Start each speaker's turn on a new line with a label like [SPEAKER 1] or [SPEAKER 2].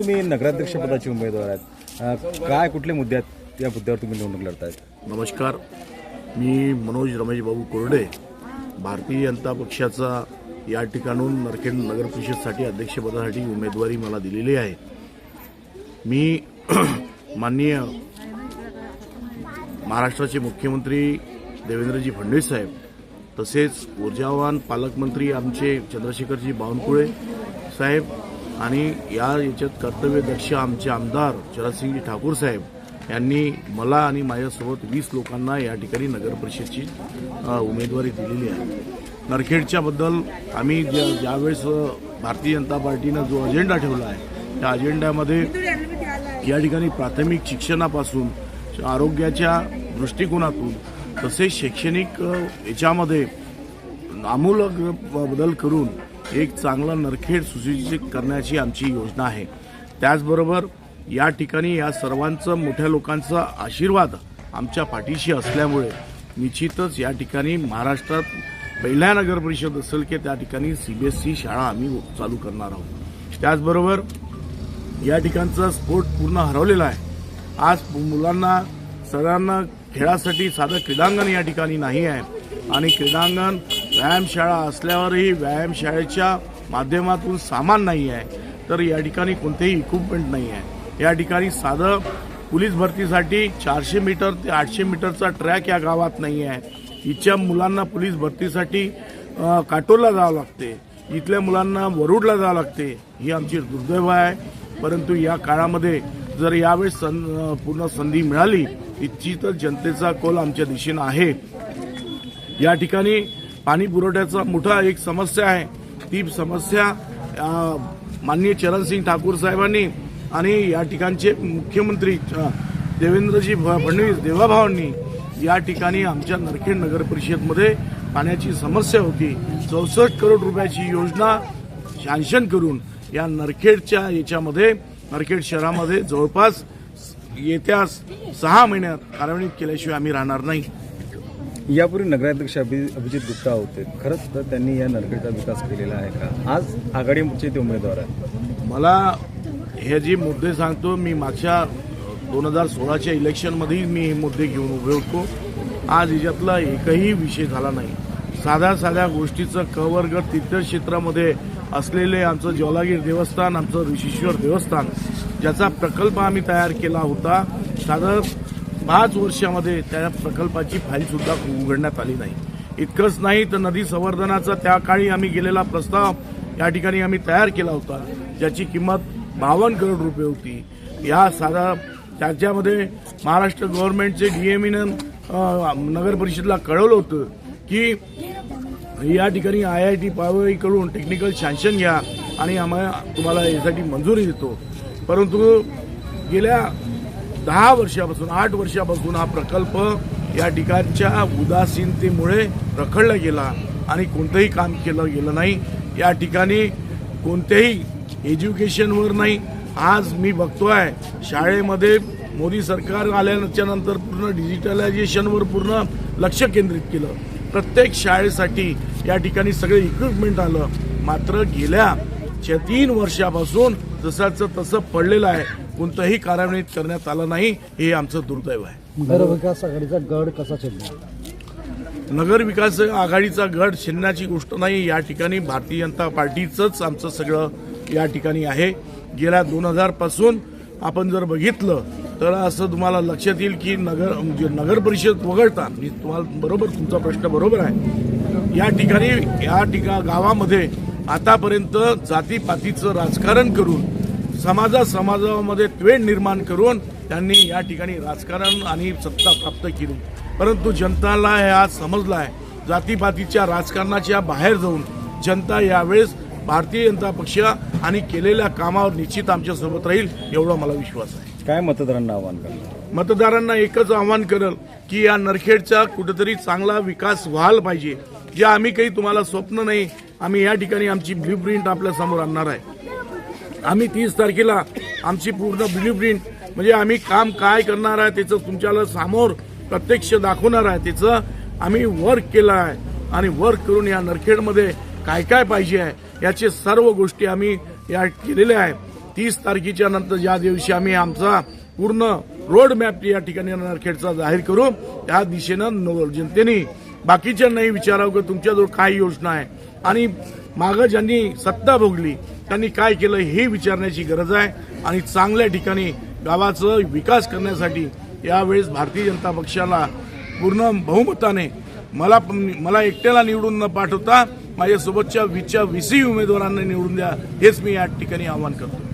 [SPEAKER 1] तुम्ही नगराध्यक्ष पदाचे उमेदवार आहेत. काय कुठले मुद्दे आहेत? या मुद्द्यावर तुम्ही निवडणूक लढतायत.
[SPEAKER 2] नमस्कार. मी मनोज रमेशबाबू कोरडे भारतीय जनता पक्षाचा या ठिकाणून नरखेड नगर परिषदसाठी अध्यक्षपदासाठी उमेदवारी मला दिलेली आहे. मी माननीय महाराष्ट्राचे मुख्यमंत्री देवेंद्रजी फडणवीस साहेब तसेच ऊर्जावान पालकमंत्री आमचे चंद्रशेखरजी बावनकुळे साहेब आणि या याच्यात कर्तव्यदक्ष आमचे आमदार शरदसिंगजी ठाकूर साहेब यांनी मला आणि माझ्यासोबत वीस लोकांना या ठिकाणी नगर परिषदची उमेदवारी दिलेली आहे. नरखेडच्याबद्दल आम्ही ज्या ज्यावेळेस भारतीय जनता पार्टीनं जो अजेंडा ठेवला आहे त्या अजेंड्यामध्ये या ठिकाणी प्राथमिक शिक्षणापासून आरोग्याच्या दृष्टिकोनातून तसेच शैक्षणिक याच्यामध्ये आमूलक बदल करून एक चांगला नरखेड सुशिक्षित करण्याची आमची योजना आहे. त्याचबरोबर या ठिकाणी या सर्वांचं मोठ्या लोकांचा आशीर्वाद आमच्या पाठीशी असल्यामुळे निश्चितच या ठिकाणी महाराष्ट्रात पहिल्या नगर परिषद असेल की त्या ठिकाणी सीबीएसई शाळा आम्ही चालू करणार आहोत. त्याचबरोबर या ठिकाणचा स्पोर्ट पूर्ण हरवलेला आहे. आज मुलांना सगळ्यांना खेळासाठी साधं क्रीडांगण या ठिकाणी नाही आहे. आणि क्रीडांगण व्यायामशाळा असल्यावरही व्यायामशाळेच्या माध्यमातून सामान नाही आहे. तर या ठिकाणी कोणतेही इक्विपमेंट नाही आहे. या ठिकाणी साधं पोलीस भरतीसाठी चारशे मीटर ते आठशे मीटरचा ट्रॅक या गावात नाही आहे. इथच्या मुलांना पोलीस भरतीसाठी काटोलला जावं लागते. इथल्या मुलांना वरुडला जावं लागते. ही आमची दुर्दैव आहे. परंतु या काळामध्ये जर यावेळेस सं पूर्ण संधी मिळाली निश्चितच जनतेचा कौल आमच्या दिशेनं आहे. या ठिकाणी पाणी पुरवठ्याचा मोठा एक समस्या आहे. ती समस्या माननीय चरणसिंग ठाकूर साहेबांनी आणि या ठिकाणचे मुख्यमंत्री देवेंद्रजी फडणवीस देवाभावांनी या ठिकाणी आमच्या नरखेड नगर परिषदमध्ये पाण्याची समस्या होती. चौसष्ट करोड रुपयाची योजना शांशन करून या नरखेडच्या याच्यामध्ये नरखेड शहरामध्ये जवळपास येत्या सहा महिन्यात कार्यान्वित केल्याशिवाय आम्ही राहणार नाही.
[SPEAKER 1] यापूर्वी नगराध्यक्ष अभि अभिजित गुप्ता होते. खरंच तर त्यांनी या नरखेडचा विकास केलेला आहे का? आज आघाडीचे ते उमेदवार आहेत.
[SPEAKER 2] मला हे जे मुद्दे सांगतो मी मागच्या दोन हजार सोळाच्या इलेक्शनमध्येही मी हे मुद्दे घेऊन उभे होतो. आज याच्यातला एकही विषय झाला नाही. साध्या साध्या गोष्टीचं कवरगड तीर्थक्षेत्रामध्ये असलेले आमचं ज्वालागीर देवस्थान आमचं ऋषीश्वर देवस्थान ज्याचा प्रकल्प आम्ही तयार केला होता साधं पाच वर्षामध्ये त्या प्रकल्पाची फाईल सुद्धा उघडण्यात आली नाही. इतकंच नाही तर नदी संवर्धनाचा त्या काळी आम्ही गेलेला प्रस्ताव या ठिकाणी आम्ही तयार केला होता ज्याची किंमत बावन्न करोड रुपये होती. या साधा त्याच्यामध्ये महाराष्ट्र गव्हर्नमेंटचे डीएमईनं नगर परिषदला कळवलं होतं की या ठिकाणी आय आय टी पावईकडून टेक्निकल सँक्शन घ्या आणि आम्हाला तुम्हाला यासाठी मंजुरी देतो. परंतु गेल्या दहा वर्षापासून आठ वर्षापासून हा प्रकल्प या ठिकाणच्या उदासीनतेमुळे रखडला गेला आणि कोणतंही काम केलं गेलं नाही. या ठिकाणी कोणत्याही एज्युकेशनवर नाही. आज मी बघतो आहे शाळेमध्ये मोदी सरकार आल्याच्यानंतर पूर्ण डिजिटलायझेशनवर पूर्ण लक्ष केंद्रित केलं. प्रत्येक शाळेसाठी या ठिकाणी सगळे इक्विपमेंट आलं. मात्र गेल्या तीन वर्षापासून जसाचं तसं पडलेलं आहे कोणतंही कार्यान्वित करण्यात आलं नाही हे आमचं दुर्दैव आहे.
[SPEAKER 3] नगर विकास आघाडीचा गड कसा चालला
[SPEAKER 2] नगर विकास आघाडीचा गट छिन्नाची गोष्ट नाही या ठिकाणी भारतीय जनता पार्टीचंच आमचं सगळं या ठिकाणी आहे. गेल्या दोन हजारपासून आपण जर बघितलं तर असं तुम्हाला लक्षात येईल की नगर म्हणजे नगर परिषद वगळता मी तुम्हाला बरोबर तुमचा प्रश्न बरोबर आहे. या ठिकाणी या ठिका गावामध्ये आतापर्यंत जातीपातीचं राजकारण करून समाजा समाजामध्ये त्वेड निर्माण करून त्यांनी या ठिकाणी राजकारण आणि सत्ता प्राप्त केली. परंतु जनताला हे आज समजलं आहे जातीपातीच्या राजकारणाच्या बाहेर जाऊन जनता यावेळेस भारतीय जनता पक्ष आणि केलेल्या कामावर निश्चित आमच्यासोबत राहील एवढा मला विश्वास आहे.
[SPEAKER 1] काय मतदारांना आव्हान करणार?
[SPEAKER 2] मतदारांना एकच आव्हान करेल की या नरखेडचा कुठेतरी चांगला विकास व्हायला पाहिजे. जे आम्ही काही तुम्हाला स्वप्न नाही आम्ही या ठिकाणी आमची ब्ल्यू प्रिंट आपल्यासमोर आणणार आहे. आम्ही तीस तारखेला आमची पूर्ण ब्ल्यू प्रिंट म्हणजे आम्ही काम काय करणार आहे त्याचं तुमच्याला समोर प्रत्यक्ष दाखवणार आहे. त्याचं आम्ही वर्क केलं आहे. आणि वर्क करून या नरखेडमध्ये काय काय पाहिजे आहे याचे सर्व गोष्टी आम्ही या केलेल्या आहे तीस तारखेच्या नंतर ज्या दिवशी आम्ही आमचा पूर्ण रोड मॅप या ठिकाणी नरखेडचा जाहीर करू त्या दिशेनं जनतेने. बाकीच्यांनाही विचारावं की तुमच्याजवळ काय योजना आहे? आणि मागं ज्यांनी सत्ता भोगली त्यांनी काय केलं हे विचारण्याची गरज आहे आणि चांगल्या ठिकाणी गावाचं विकास करण्यासाठी यावेळेस भारतीय जनता पक्षाला पूर्ण बहुमताने मला मला एकट्याला निवडून न पाठवता माझ्यासोबतच्या वीसच्या सी उमेदवारांना निवडून द्या हेच मी या ठिकाणी आवाहन करतो.